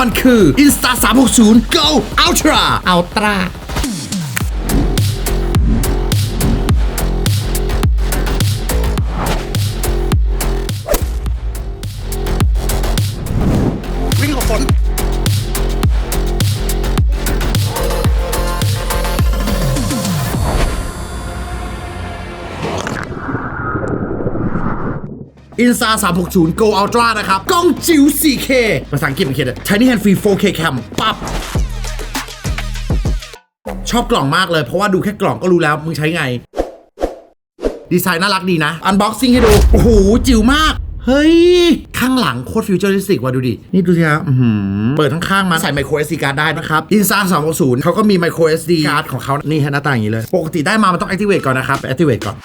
มันคือ Insta 360 Go Ultra Ultra อินซา360 Go Ultra นะครับ กล้องจิ๋ว 4K ภาษาอังกฤษเป็นเขียน Tiny Hand Free 4K Cam ปั๊บชอบกล่องมากเลย เพราะว่าดูแค่กล่องก็รู้แล้วมึงใช้ไง ดีไซน์น่ารักดีนะ อันบ็อกซิ่งให้ดู โอ้โห จิ๋วมาก เฮ้ย ข้างหลังโคตรฟิวเจอริสติกว่ะดูดิ นี่ดูสิครับเปิดทั้งข้างมาใส่ไมโคร SD card ได้นะครับ i n s a 260เขาก็มีไมโคร SD card ของเขานี่ฮะหน้าตาอย่างนี้เลย ปกติได้มามันต้อง activate ก่อนนะครับ activate ก่อน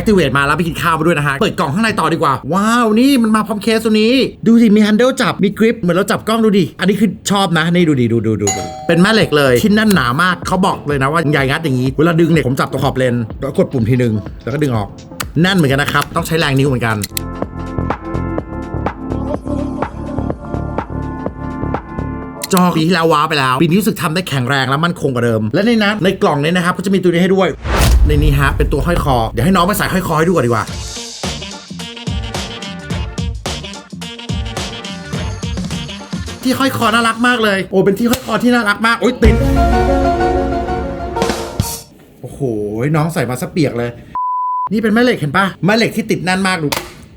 activate มาแล้วไปกินข้าวมาด้วยนะฮะ เปิดกล่องข้างในต่อดีกว่า ว้าว นี่มันมาพร้อมเคสตัวนี้ ดูสิมี handle จับ มีกริป เหมือนเราจับกล้องดูดิ อันนี้คือชอบนะ นี่ดูดิ ดูดูดูเป็นแม่เหล็กเลย ชิ้นแน่นหนามากเขาบอกเลยนะว่าใหญ่งัดอย่างนี้ เวลาดึงเนี่ยผมจับตัวขอบเลนแล้วกดปุ่มทีนึง แล้วก็ดึงออก แน่นเหมือนกันนะครับ ต้องใช้แรงนิ้วเหมือนกันจอปีที่แล้วว้าไปแล้วปีนี้รู้สึกทำได้แข็งแรงและมั่นคงกว่าเดิม และในนั้นในกล่องนี้นะครับก็จะมีตัวนี้ให้ด้วย ในนี้ฮะ เป็นตัวห้อยคอ เดี๋ยวให้น้องไปใส่ห้อยคอให้ดูก่อนดีกว่าที่ห้อยคอน่ารักมากเลย โอ้เป็นที่ห้อยคอที่น่ารักมากโอ้ยติด โอ้โห น้องใส่มาซะเปียกเลย นี่เป็นแม่เหล็กเห็นปะแม่เหล็กที่ติดแน่นมากดู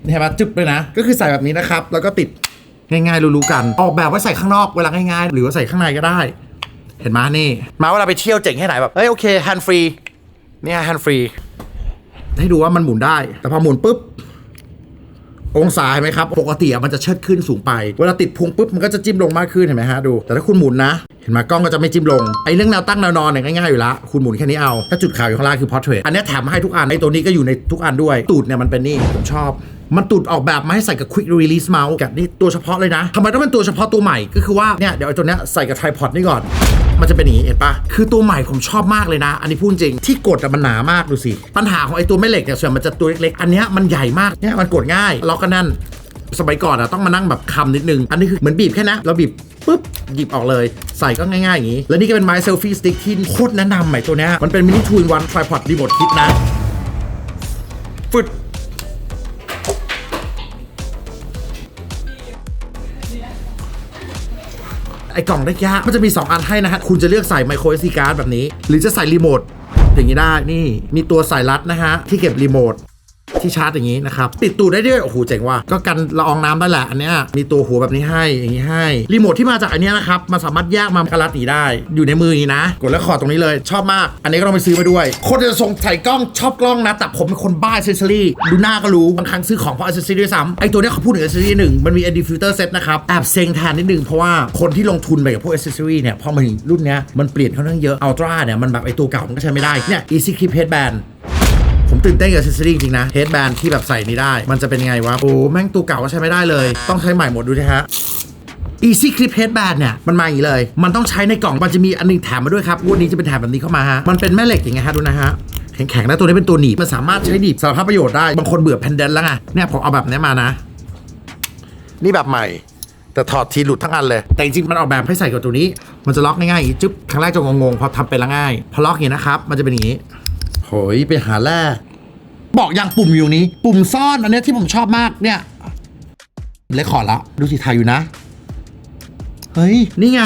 เห็นปะจึบเลยนะ ก็คือใส่แบบนี้นะครับ แล้วก็ติดง่ายๆรู้ๆกัน ออกแบบไว้ใส่ข้างนอกเวลาง่ายๆ หรือว่าใส่ข้างในก็ได้ เห็นไหมนี่ มาเวลาไปเที่ยวเจ๋งแค่ไหนแบบเฮ้ยโอเคแฮนด์ฟรี เนี่ยแฮนด์ฟรี ให้ดูว่ามันหมุนได้ แต่พอหมุนปุ๊บ องศาเห็นไหมครับ ปกติมันจะเชิดขึ้นสูงไป เวลาติดพุงปุ๊บ มันก็จะจิ้มลงมากขึ้นเห็นไหมฮะดู แต่ถ้าคุณหมุนนะ เห็นไหมกล้องก็จะไม่จิ้มลง ไอ้เรื่องแนวตั้งแนวนอนเนี่ยง่ายๆอยู่ละ คุณหมุนแค่นี้เอา ถ้าจุดขาวอยู่ข้างล่างคือพอร์เทรตอันนี้แถมมาให้ทุกอัน ไอ้ตัวนี้ก็อยู่ในทุกอันด้วย ตูดเนี่ยมันเป็นนี่ ผมชอบ มันตูดออกแบบมาให้ใส่กับ quick release mouse กับนี่ตัวเฉพาะเลยนะทำไมต้องเป็นตัวเฉพาะตัวใหม่ก็คือว่าเนี่ยเดี๋ยวไอ้ตัวเนี้ยใส่กับ tripod นี่ก่อน มันจะเป็นอย่างนี้เห็นปะคือตัวใหม่ผมชอบมากเลยนะ อันนี้พูดจริงที่กดอะมันหนามากดูสิ ปัญหาของไอ้ตัวแม่เหล็กเนี่ยส่วนมันจะตัวเล็กๆ อันเนี้ยมันใหญ่มากเนี่ยมันกดง่ายล็อกก็แนั่นสมัยก่อนอะต้องมานั่งแบบคำนิดนึง อันนี้คือเหมือนบีบแค่นะเราบีบปุ๊บหยิบออกเลย ใส่ก็ง่ายๆอย่างนี้ แล้วนี่ก็เป็นไม้เซลฟี่สติ๊กที่โคตรแนะนำใหม่ตัวเนี้ยมันเป็นมินิทูนวันทริพอดรีโมทคิดนะ ไอกล่องเล็กยะมันจะมี 2 อันให้นะฮะ คุณจะเลือกใส่ไมโครอิซิการ์ดแบบนี้ หรือจะใส่รีโมทอย่างนี้ได้นี่ มีตัวสายรัดนะฮะ ที่เก็บรีโมท ที่ชาร์จอย่างนี้นะครับติดตูดได้ด้วยโอ้โหเจ๋งว่ะก็กันละอองน้ำได้แหละอันเนี้ยมีตัวหัวแบบนี้ให้อย่างนี้ให้รีโมทที่มาจากอันเนี้ยนะครับมันสามารถแยกมากระลัดหนีได้ อยู่ในมืออย่างนี้นะ กดแล้วขอตรงนี้เลยชอบมาก อันนี้ก็ต้องไปซื้อมาด้วย คนจะส่งใส่กล้องชอบกล้องนะแต่ผมเป็นคนบ้าเซสซอรี่ดูหน้าก็รู้บางครั้งซื้อของเพราะเซสซอรี่ด้วยซ้ำไอตัวเนี้ยเขาพูดถึงเซสซอรี่หนึ่งมันมี AD filter set นะครับแอบเซ็งแทนนิดนึงเพราะว่าคนที่ลงทุนไปกับพวกเซสซอรี่เนี่ยพอมาถึงรุ่นเนี้ยมันเปลี่ยนค่อนข้างเยอะ Ultra เนี่ยมันแบบไอตัวเก่ามันก็ใช้ไม่ได้เนี่ย Easy Clip Headband ผมตื่นเต้นกับ accessory จริงๆนะเฮดแบนที่แบบใส่นี้ได้ มันจะเป็นยังไงวะ โอ้แม่งตัวเก่าก็ใช้ไม่ได้เลย ต้องใช้ใหม่หมดดูนะฮะ Easy Clip Headband เนี่ย มันมาอย่างนี้เลย มันต้องใช้ในกล่อง มันจะมีอันหนึงแถมมาด้วยครับวันนี้จะเป็นแถมแบบนี้เข้ามาฮะ มันเป็นแม่เหล็กอย่างเงี้ยฮะดูนะฮะแข็งๆนะตัวนี้เป็นตัวหนีบมันสามารถใช้หนีบสารพัดประโยชน์ได้บางคนเบื่อแพนเดนแล้วไงเนี่ยผมเอาแบบนี้มานะ นี่แบบใหม่ แต่ถอดทีหลุดทั้งอันเลย แต่จริงๆมันออกแบบให้ใส่กับตัวนี้ มันจะล็อกง่ายๆอย่างนี้จึ๊บครั้งแรกจะงงๆพอทำเป็นและง่ายพอล็อกอย่างนี้นะครับมันจะเป็นอย่างนี้โห ยไปหาแร่บอกยังปุ่มอยู่นี้ ปุ่มซ่อนอันเนี้ยที่ผมชอบมากเนี่ยเลคคอร์ดละ ดูสิถ่ายอยู่นะ เฮ้ย นี่ไง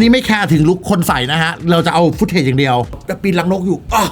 นี่ไม่แคร์ถึงลุกคนใส่นะฮะ เราจะเอาฟุตเทจอย่างเดียว แต่ปีนลังนกอยู่อ้อ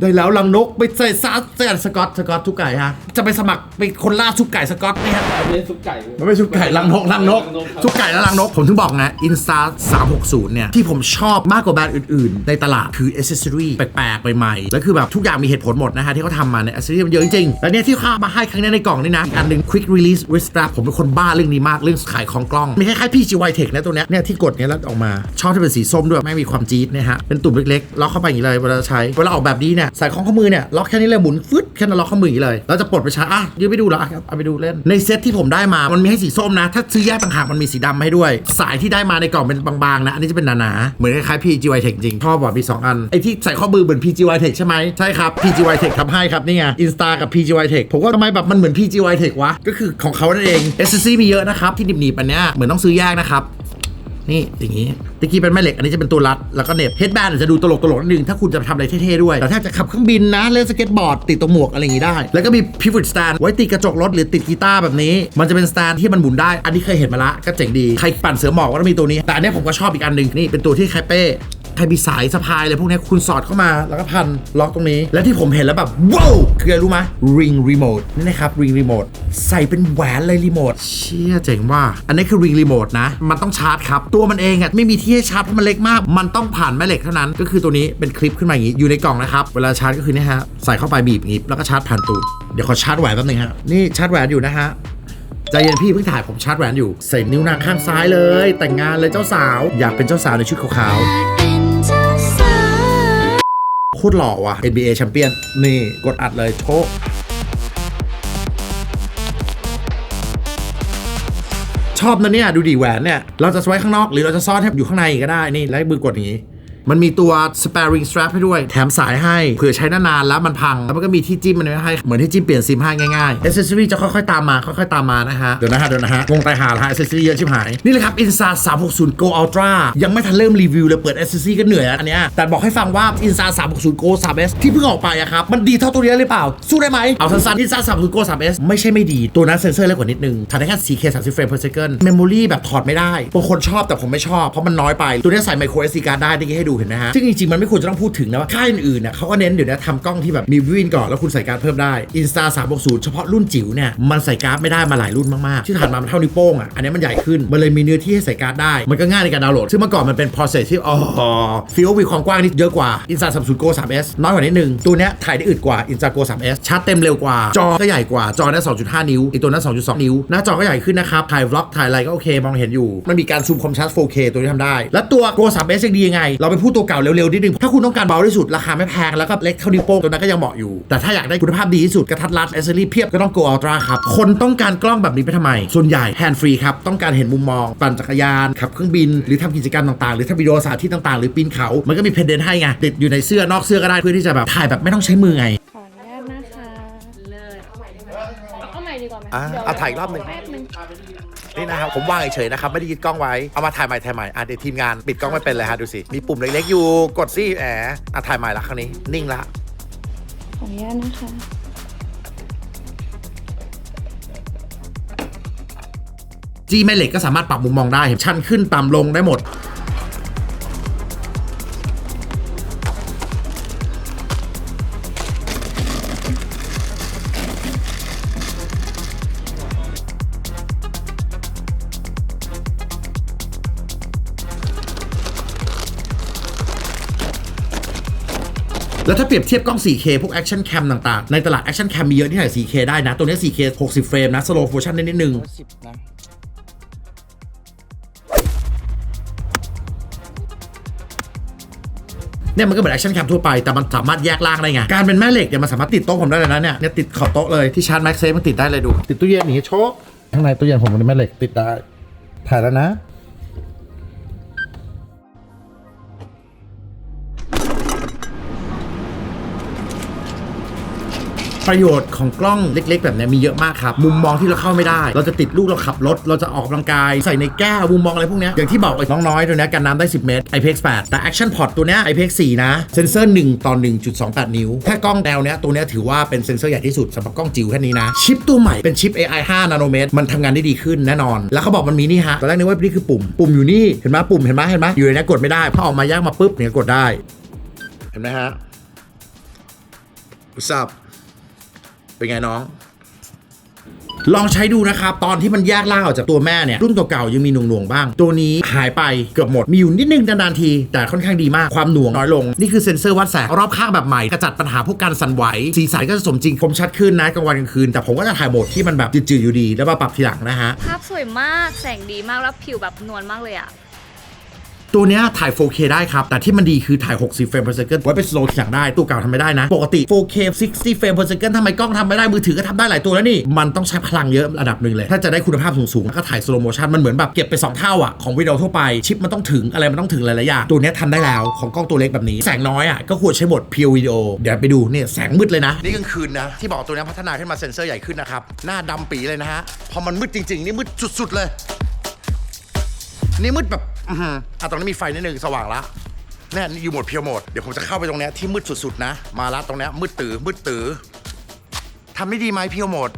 ได้แล้วลังนกไปใส่ซาสใส่สกอตสกอตทุกไก่ฮะใจจะไปสมัครเป็นคนล่าซุปไก่สกอตเนี่ยอันนี้ซุปไก่มันไม่ซุปไก่ลังนกลังนกครับซุปไก่และลังนก ผมถึงบอกนะอินสตา360 เนี่ย ที่ผมชอบมากกว่าแบรนด์อื่นๆ ในตลาดคืออ c เซ s ซอรี่แปลกๆ ใหม่ๆ แล้วคือแบบทุกอย่างมีเหตุผลหมดนะฮะ ที่เขาทำมาเนี่ยอ c เซ s ซอรี่มันเยอะจริงๆ แล้วเนี่ยที่เขามาให้ครั้งนี้ในกล่องนี่นะอีกอันหนึ่ง quick release wrist strap ผมเป็นคนบ้าเรื่องนี้มากเรื่องขายของกล้อง มีคล้ายๆ PGY Tech นะตัวเนี้ยเนี่ยที่กดเนี่ยแล้วออกมาชอบที่เป็นสีส้มด้วยไม่มีความจี๊ดเนะฮะเป็นตุ่มเล็กๆล็อกเข้าไปอย่างนี้เลยเวลาใช้เวลาออกแบบนี้เนี่ยใส่ของข้อมือเนี่ยล็อกแค่นี้เลยหมุนฟึดแค่นั้นล็อกข้อมืออย่างนี้เลยแล้วจะปลดไปใช้อะยืมไปดูเหรอครับเอาไปดูเล่นในเซ็ตที่ผมได้มามันมีให้สีส้มนะ ถ้าซื้อแยกต่างหากมันมีสีดำให้ด้วย สายที่ได้มาในกล่องเป็นบางๆนะอันนี้จะเป็นหนาๆเหมือนคล้ายๆ PGY Tech จริงชอบว่ะมีสองอันไอ้ที่ใส่ข้อมือเหมือน PGY Tech ใช่ไหมใช่ครับ PGY Tech ทำให้ครับนี่ไง Insta กับ PGY Tech ผมว่าทำไมแบบมันเหมือน PGY Tech วะก็คือของเขานั่นเอง s c มีเยอะนะครับที่หนีบๆอันเนี้ยเหมือนต้องซื้อแยกนะครับ นี่อย่างนี้ตะกี้เป็นแม่เหล็กอันนี้จะเป็นตัวรัดแล้วก็เน็บเฮดแบนจะดูตลกตลกๆนิดนึงถ้าคุณจะทำอะไรเท่ๆด้วย แต่ถ้าจะขับเครื่องบินนะเล่นสเก็ตบอร์ดติดตัวหมวกอะไรอย่างนี้ได้ แล้วก็มีพิฟฟิทสแตนไว้ติดกระจกรถหรือติดกีตาร์แบบนี้ มันจะเป็นสแตนที่มันหมุนได้ อันนี้เคยเห็นมาละก็เจ๋งดีใครปั่นเสือหมอบก็ต้องมีตัวนี้แต่อันนี้ผมก็ชอบอีกอันหนึ่งนี่เป็นตัวที่แคปเป้ ครมีสายสะพายอะไรพวกนี้คุณสอดเข้ามาแล้วก็พันล็อกตรงนี้ และที่ผมเห็นแล้วแบบว้าวคืออะไรรู้ไหม ring remote นี่นะครับ ring remote ใส่เป็นแหวนเลยรีโมทเชี่ยเจ๋งว่า อันนี้คือ ring remote นะ มันต้องชาร์จครับ ตัวมันเองอะไม่มีที่ให้ชาร์จเพราะมันเล็กมาก มันต้องผ่านแม่เหล็กเท่านั้น ก็คือตัวนี้เป็นคลิปขึ้นมาอย่างนี้อยู่ในกล่องนะครับเวลาชาร์จก็คือนี่ฮะใส่เข้าไปบีบอย่างนี้แล้วก็ชาร์จผ่านตูดเดี๋ยวขอชาร์จแหวนแป๊บนึงฮะนี่ชาร์จแหวนอยู่นะฮะใจเย็นพี่เพิ่งถ่ายผมชาร์จแหวนอยู่ใส่นิ้วนางข้างซ้ายเลย แต่งงานเลยเจ้าสาว อยากเป็นเจ้าสาวในชุดขาวๆ โคตรหล่อว่ะ NBA แชมเปี้ยนนี่กดอัดเลยโชคชอบนะเนี่ยดูดีแหวนเนี่ย เราจะไว้ข้างนอกหรือเราจะซ่อนให้อยู่ข้างในก็ได้นี่แล้วมือกดอย่างนี้ มันมีตัว sparing strap ให้ด้วย แถมสายให้ เผื่อใช้นานๆแล้วมันพัง แล้วมันก็มีที่จิ้มมันไว้ให้ เหมือนที่จิ้มเปลี่ยนซิมให้ง่ายๆ accessory จะค่อยๆตามมา ค่อยๆตามมานะฮะ เดี๋ยวนะฮะ เดี๋ยวนะฮะงงตหาละฮะ accessory เยอะชิบหาย นี่เลยครับ insa 360 Go Ultra ยังไม่ทันเริ่มรีวิวเลยเปิด accessory ก็เหนื่อยแล้วอันเนี้ย แต่บอกให้ฟังว่า insa 360 Go 3S ที่เพิ่งออกไปอะครับ มันดีเท่าตัวนี้หรือเปล่า สู้ได้ไหมเอาสั้นๆ insa 360 Go 3S ไม่ใช่ไม่ดีตัวนั้นเซนเซอร์เล็กกว่านิดนึงถ่ายได้แค่ 4K 30 frame per second memory แบบถอดไม่ได้บางคนชอบแต่ผมไม่ชอบเพราะมันน้อยไปตัวนี้ใส่ micro SD card ได้ที่ให้ดูเห็นไหมฮะซึ่งจริงๆมันไม่ควรจะต้องพูดถึงนะว่าค่ายอื่นๆเนี่ยเขาก็เน้นเดี๋ยวนี้ทำกล้องที่แบบมีวินก่อนแล้วคุณใส่การเพิ่มได้ Insta 360เฉพาะรุ่นจิ๋วเนี่ยมันใส่การ์ดไม่ได้มาหลายรุ่นมากๆที่ผ่านมามันเท่านิ้วโป้งอะอันนี้มันใหญ่ขึ้นมันเลยมีเนื้อที่ให้ใส่การ์ดได้มันก็ง่ายในการดาวน์โหลดซึ่งเมื่อก่อนมันเป็น process ที่อ๋อฟิลมีความกว้างนี่เยอะกว่า Insta 360 Go 3S น้อยกว่านิดนึงตัวเนี้ยถ่ายได้อึดกว่า Insta Go 3S ชาร์จเต็มเร็วกว่า จอก็ใหญ่กว่าจอได้2.5นิ้วอีกตัวนั้น2.2นิ้วหน้าจอก็ใหญ่ขึ้นนะครับถ่ายวล็อกถ่ายอะไรก็โอเคมองเห็นอยู่มันมีการซูมคมชัด 4K ตัวนี้ทำได้ แล้วตัว Go 3S ยังดียังไง เราไปพูดตัวเก่าเร็วๆนิดนึงถ้าคุณต้องการเบาที่สุดราคาไม่แพงแล้วก็เล็กเท่านิ้วโป้งตัวนั้นก็ยังเหมาะอยู่ แต่ถ้าอยากได้คุณภาพดีที่สุดกระทัดรัดแอสเซอรี่เพียบก็ต้อง Go Ultra ครับคนต้องการกล้องแบบนี้ไปทำไม ส่วนใหญ่แฮนด์ฟรีครับต้องการเห็นมุมมองปั่นจักรยานขับเครื่องบินหรือทำกิจกรรมต่างๆ หรือทำวิดีโอสาธิตต่างๆ หรือปีนเขา มันก็มีเพนเดนให้ไงติดอยู่ในเสื้อนอกเสื้อก็ได้เพื่อที่จะแบบถ่ายแบบไม่ต้องใช้มือไง อาใหม่ดีกว่าไหมอะดี๋ยวเอาถ่ายอีกรอบหนึ่ง แป๊บนึงนี่นะครับผมวางเฉยๆนะครับ ไม่ได้ยึดกล้องไว้ เอามาถ่ายใหม่ถ่ายใหม่อะเดี๋ยวทีมงานปิดกล้องไม่เป็นเลยฮะดูสิ มีปุ่มเล็กๆอยู่กดสิแหมอะถ่ายใหม่ละครั้งนี้ นิ่งละ ขออนุญาตนะคะจีแม่เหล็กก็สามารถปรับมุมมองได้ ชันขึ้นต่ำลงได้หมด แล้วถ้าเปรียบเทียบกล้อง 4K พวก Action Cam ต่างๆ ในตลาด Action Cam มีเยอะที่ถ่าย 4K ได้นะ ตัวนี้ 4K 60 เฟรมนะ slow motion นิดนึง สิบนะเนี่ยมันก็เหมือน Action Cam ทั่วไปแต่มันสามารถแยกล่างได้ไง การเป็นแม่เหล็กเนี่ยมันสามารถติดโต๊ะผมได้เลยนะเนี่ยเนี่ยติดขอบโต๊ะเลยที่ชาร์จ MagSafe มันติดได้เลยดู ติดตู้เย็นอย่างนี้โชคข้างในตู้เย็นผมเป็นแม่เหล็กติดได้ถ่ายแล้วนะ ประโยชน์ของกล้องเล็ก ๆ แบบนี้มีเยอะมากครับ มุมมองที่เราเข้าไม่ได้ เราจะติดลูกเราขับรถ เราจะออกกำลังกาย ใส่ในแก้วมุมมองอะไรพวกนี้อย่างที่บอกไอ้น้องน้อยตัวนี้กันน้ำได้ 10 เมตร IPX 8แต่ Action Pod ตัวนี้ IPX 4นะเซนเซอร์1ต่อ1.28 นิ้วแค่กล้องแนวเนี้ยตัวนี้ถือว่าเป็นเซนเซอร์ใหญ่ที่สุดสำหรับกล้องจิ๋วแค่นี้นะชิปตัวใหม่เป็นชิป AI 5 นาโนเมตรมันทำงานได้ดีขึ้นแน่นอน แล้วเขาบอกมันมีนี่ฮะตอนแรกนึกว่านี่คือปุ่มปุ่มอยู่นี่เห็นไหมปุ่มเห็นไหมเห็นไหมอยู่ในนี้กดไม่ได้พอออกมาแยกมาปุ๊บเนี่ยกดได้ เห็นไหมฮะ What's up เป็นไงน้อง ลองใช้ดูนะครับ ตอนที่มันแยกล่างออกจากตัวแม่เนี่ย รุ่นเก่าๆยังมีหน่วงๆบ้าง ตัวนี้หายไปเกือบหมด มีอยู่นิดนึงนานๆที แต่ค่อนข้างดีมากความหน่วงน้อยลง นี่คือเซ็นเซอร์วัดแสงรอบข้างแบบใหม่กระจัดปัญหาพวกการสั่นไหว สีสันก็จะสมจริงคมชัดขึ้นนะกลางวันกลางคืน แต่ผมก็จะถ่ายโหมดที่มันแบบจืดๆอยู่ดี แล้วมาปรับทีหลังนะฮะภาพสวยมากแสงดีมากแล้วผิวแบบนวลมากเลยอะ ตัวเนี้ยถ่าย 4K ได้ครับ แต่ที่มันดีคือถ่าย 60 เฟรม per second ไว้เป็น slow ทีหลังได้ ตัวเก่าทำไม่ได้นะ ปกติ 4K 60 เฟรม per second ทำไมกล้องทำไม่ได้ มือถือก็ทำได้หลายตัวแล้วนี่ มันต้องใช้พลังเยอะระดับหนึ่งเลย ถ้าจะได้คุณภาพสูงๆแล้วก็ถ่าย slow motion มันเหมือนแบบเก็บไป 2 เท่าอะของวิดีโอทั่วไป ชิปมันต้องถึงอะไรมันต้องถึงหลายๆอย่าง ตัวเนี้ยทำได้แล้วของกล้องตัวเล็กแบบนี้ แสงน้อยอะก็ควรใช้โหมด pure video เดี๋ยวไปดูเนี่ยแสงมืดเลยนะนี่กลางคืนนะที่บอกตัวเนี้ยพัฒนาขึ้นมาเซนเซอร์ใหญ่ขึ้นนะครับหน้าดำปีเลยนะฮะพอมันมืดจริงๆนี่มืดสุดๆเลยนี่มืดแบบ อือหืออะตรงนี้มีไฟนิดนึงสว่างละเนี่ยนี่อยู่โหมดเพียวโหมด เดี๋ยวผมจะเข้าไปตรงเนี้ยที่มืดสุดๆนะ มาละตรงเนี้ยมืดตื้อมืดตื้อทำได้ดีไหมเพียวโหมด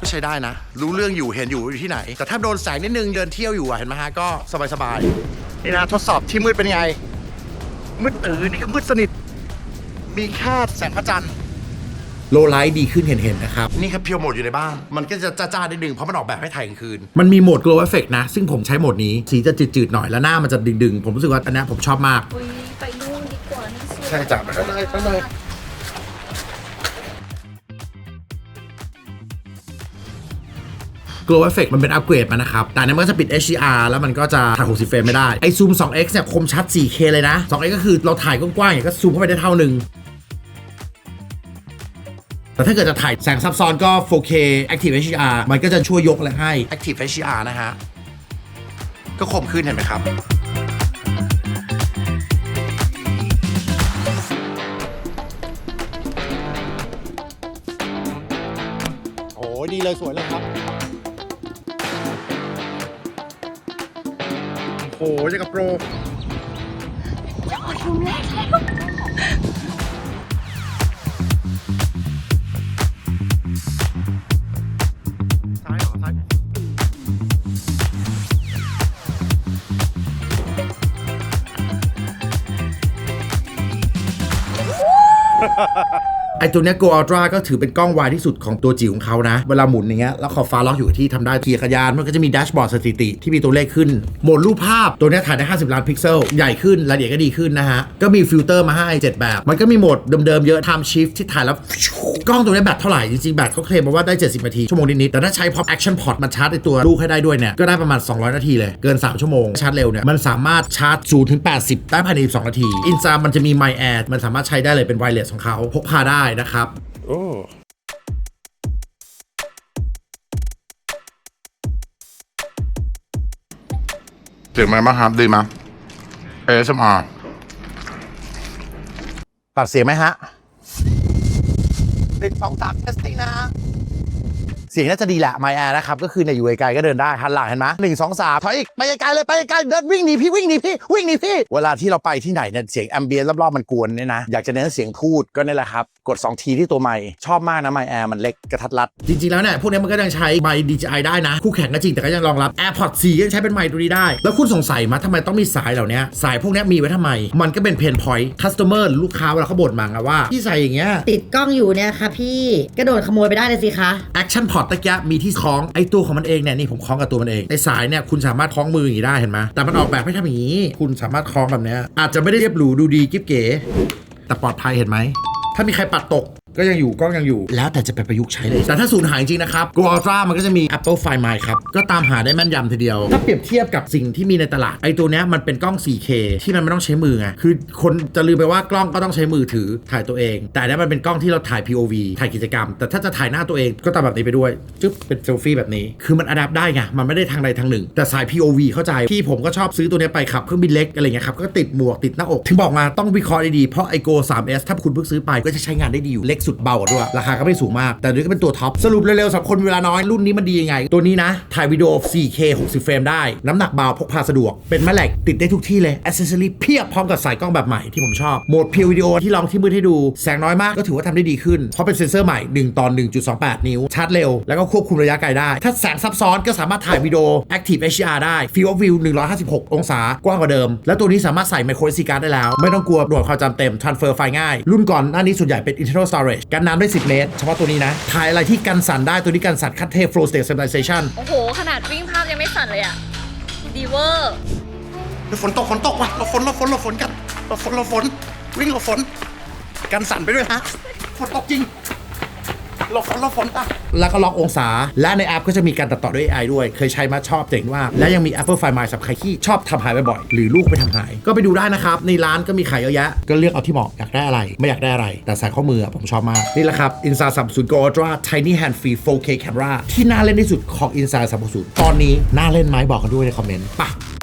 ก็ใช้ได้นะ รู้เรื่องอยู่เห็นอยู่อยู่ที่ไหน แต่ถ้าโดนแสงนิดนึงเดินเที่ยวอยู่อะเห็นไหมฮะก็สบายๆนี่นะทดสอบที่มืดเป็นไง มืดตื้อนี่ก็มืดสนิท มีแค่แสงพระจันทร์ โลไลท์ดีขึ้นเห็นๆนะครับ นี่ครับเพียวโหมดอยู่ในบ้าน มันก็จะจ้าๆนิดนึงเพราะมันออกแบบให้ถ่ายกลางคืน มันมีโหมด glow effect นะ ซึ่งผมใช้โหมดนี้ สีจะจืดๆหน่อย แล้วหน้ามันจะดึงๆ ผมรู้สึกว่าอันเนี้ยผมชอบมากอุ้ยไปนู่นดีกว่านี่สวยใช่จ้ะไปเลยไปเลย glow effect มันเป็นอัปเกรดมานะครับ แต่อันนี้มันก็จะปิด HDR แล้วมันก็จะถ่าย60เฟรมไม่ได้ ไอซูม 2x เนี่ยคมชัด 4K เลยนะ 2x ก็คือเราถ่ายกว้างๆอย่างก็ซูมเข้าไปได้เท่าหนึ่ง แต่ถ้าเกิดจะถ่ายแสงซับซ้อนก็ 4K Active HDR มันก็จะช่วยยกอะไรให้ Active HDR นะฮะ ก็คมขึ้นเห็นไหมครับ โอ้ดีเลยสวยเลยครับ โอ้โหจะกับโปรซ้ายเหร ตัวเนี้ย Go Ultra ก็ถือเป็นกล้องวายที่สุดของตัวจิ๋วของเขานะ เวลาหมุนอย่างเงี้ยแล้วขอบฟ้าล็อกอยู่กับที่ทำได้ขี่จักรยานมันก็จะมีแดชบอร์ดสถิติที่มีตัวเลขขึ้นโหมดรูปภาพตัวเนี้ยถ่ายได้ 50 ล้านพิกเซล ใหญ่ขึ้นรายละเอียดก็ดีขึ้นนะฮะ ก็มีฟิลเตอร์มาให้ 7 แบบ มันก็มีโหมดเดิมๆเยอะ Time Shift ที่ถ่ายแล้วกล้องตัวเนี้ยแบตเท่าไหร่จริงๆแบตเขาเคลมมาว่าได้ 70 นาทีชั่วโมงนิดๆแต่ถ้าใช้พร้อม Action Pod มันชาร์จในตัวลูกให้ได้ด้วยเนี่ยก็ได้ประมาณ 200 นาทีเลยเกิน 3 ชั่วโมงชาร์จเร็วเนี่ยมันสามารถชาร์จ0ถึง80ได้ภายใน12นาทีอินซามันจะมี My Air มันสามารถใช้ได้เลยเป็นไวเลสของเขาพกพาได้นะครับ โอ้เสียงไหมบ้างครับดีไหม ASMR ปรับเสียงไหมฮะติดสองสามเทสติ้งนะฮะเสียงน่าจะดีแหละ My Air นะครับ ก็คือเนี่ยอยู่ไกลๆก็เดินได้หันหลังเห็นไหมหนึ่งสองสามถอยอีกไปไกลๆเลยไปไกลๆเดินวิ่งหนีพี่วิ่งหนีพี่วิ่งหนีพี่ เวลาที่เราไปที่ไหนเนี่ยเสียงแอมเบียนรอบๆมันกวนเนี่ยนะ อยากจะเน้นเสียงพูดก็นี่แหละครับ กด 2 ทีที่ตัวไมค์ชอบมากนะ My Air มันเล็กกระทัดรัด จริง ๆ แล้วเนี่ย พวกนี้มันก็ยังใช้ไมค์ DJI ได้นะ คู่แข่งก็จริงแต่ก็ยังรองรับ AirPods 4ยังใช้เป็นไมค์ตัวนี้ได้ แล้วคุณสงสัยมาทำไมต้องมีสายเหล่านี้สายพวกนี้มีไว้ทำไม มันก็เป็นเพนพอยต์คัสเตอร์ลูกค้าเวลาเขาบ่นมาไงว่าพี่ใส่อย่างเงี้ยติดกล้องอยู่เนี่ยค่ะพี่กระโดดขโมยไปได้เลยสิคะแอคชั่นพอร์ตตะกี้มีที่คล้องไอตัวของมันเองเนี่ยนี่ผมคล้องกับตัวมันเองไอสายเนี่ยคุณสามารถคล้องมืออย่างนี้ได้เห็นไหมแต่มันออกแบบให้ทำอย่างนี้ คุณสามารถคล้องแบบเนี้ยอาจจะไม่ได้เรียบหรูดูดีกิ๊บเก๋แต่ปลอดภัยเห็นไหม ถ้ามีใครปัดตก ก็ยังอยู่กล้องยังอยู่ แล้วแต่จะไปประยุกต์ใช้เลย แต่ถ้าสูญหายจริงนะครับ Go Ultra มันก็จะมี Apple Find My ครับ ก็ตามหาได้แม่นยำทีเดียว ถ้าเปรียบเทียบกับสิ่งที่มีในตลาด ไอตัวเนี้ยมันเป็นกล้อง 4K ที่มันไม่ต้องใช้มือไงคือคนจะลืมไปว่ากล้องก็ต้องใช้มือถือถ่ายตัวเอง แต่อันเนี้ยมันเป็นกล้องที่เราถ่าย POV ถ่ายกิจกรรม แต่ถ้าจะถ่ายหน้าตัวเองก็ตามแบบนี้ไปด้วยจึ๊บเป็นเซลฟี่แบบนี้ คือมันอัดแอปได้ไงมันไม่ได้ทางใดทางหนึ่ง แต่สาย POV เข้าใจพี่ผมก็ชอบซื้อตัวเนี้ยไปขับเครื่องบินเล็กอะไรเงี้ยครับก็ติดหมวกติดหน้าอกถึงบอกมาต้องวิเคราะห์ดีๆเพราะไอโก 3S ถ้าคุณเพิ่งซื้อไปก็จะใช้งานได้ดีอยู่เล็กสุดเบากว่าด้วย ราคาก็ไม่สูงมาก แต่นี่ก็เป็นตัวท็อป สรุปเร็วๆสำหรับคนเวลาน้อย รุ่นนี้มันดียังไง ตัวนี้นะ ถ่ายวิดีโอ 4K 60 เฟรมได้ น้ำหนักเบาพกพาสะดวก เป็นแม่เหล็กติดได้ทุกที่เลยอ c เซสซอรี่เพียบพร้อมกับสายกล้องแบบใหม่ที่ผมชอบ โหมดเพียววิดีโอที่ลองที่มืดให้ดู แสงน้อยมากก็ถือว่าทำได้ดีขึ้น เพราะเป็นเซ็นเซอร์ใหม่ 1ต่อ1.28 นิ้วชาร์จเร็ว แล้วก็ควบคุมระยะไกลได้ ถ้าแสงซับซ้อนก็สามารถถ่ายวิดีโอ Active HDR ได้ Field of View 156 องศากว้างกว่าเดิม และตัวนี้สามารถใส่ micro SD card ได้แล้ว ไม่ต้องกลัวด่วนความจำเต็ม transfer ไฟล์ง่าย รุ่นก่อนหน้านี้ส่วนใหญ่เป็น internal storage กันน้ำได้ 10 เมตร เฉพาะตัวนี้นะ ถ่ายอะไรที่กันสั่นได้ตัวนี้กันสั่นคัดเท flow state stabilization โอ้โห ขนาดวิ่งภาพยังไม่สั่นเลยอะดีเวอร์ฝนตกฝนตกว่ะเราฝนเราฝนเราฝนกันเราฝนเราฝน วิ่งเราฝน กันสั่นไปด้วยฮะฝนตกจริง เราฝนเราฝนตะแล้วก็ล็อกองศา และในแอปก็จะมีการตัดต่อด้วย AI ด้วย เคยใช้มาชอบเจ๋งมาและยังมี Apple Find My สำหรับใครที่ชอบทำหายบ่อยๆหรือลูกไปทำหาย ก็ไปดูได้นะครับ ในร้านก็มีขายเยอะแยะ ก็เลือกเอาที่เหมาะอยากได้อะไร ไม่อยากได้อะไร แต่ใส่ข้อมือผมชอบมากนี่แหละครับ Insta 360 Go Ultra Tiny Hand Free 4K Camera ที่น่าเล่นที่สุดของ Insta 360ตอนนี้น่าเล่นไหมบอกกันด้วยในคอมเมนต์ปม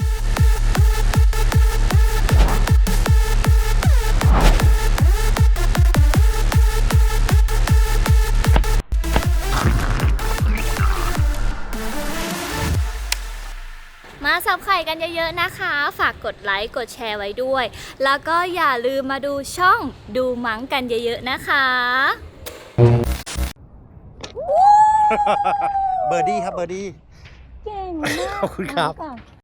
กันเยอะๆนะคะ ฝากกดไลค์กดแชร์ไว้ด้วย แล้วก็อย่าลืมมาดูช่องดูมังกันเยอะๆนะคะเบอร์ดี้ครับเบอร์ดี้ เก่งมากขอบคุณครับเอาก่อน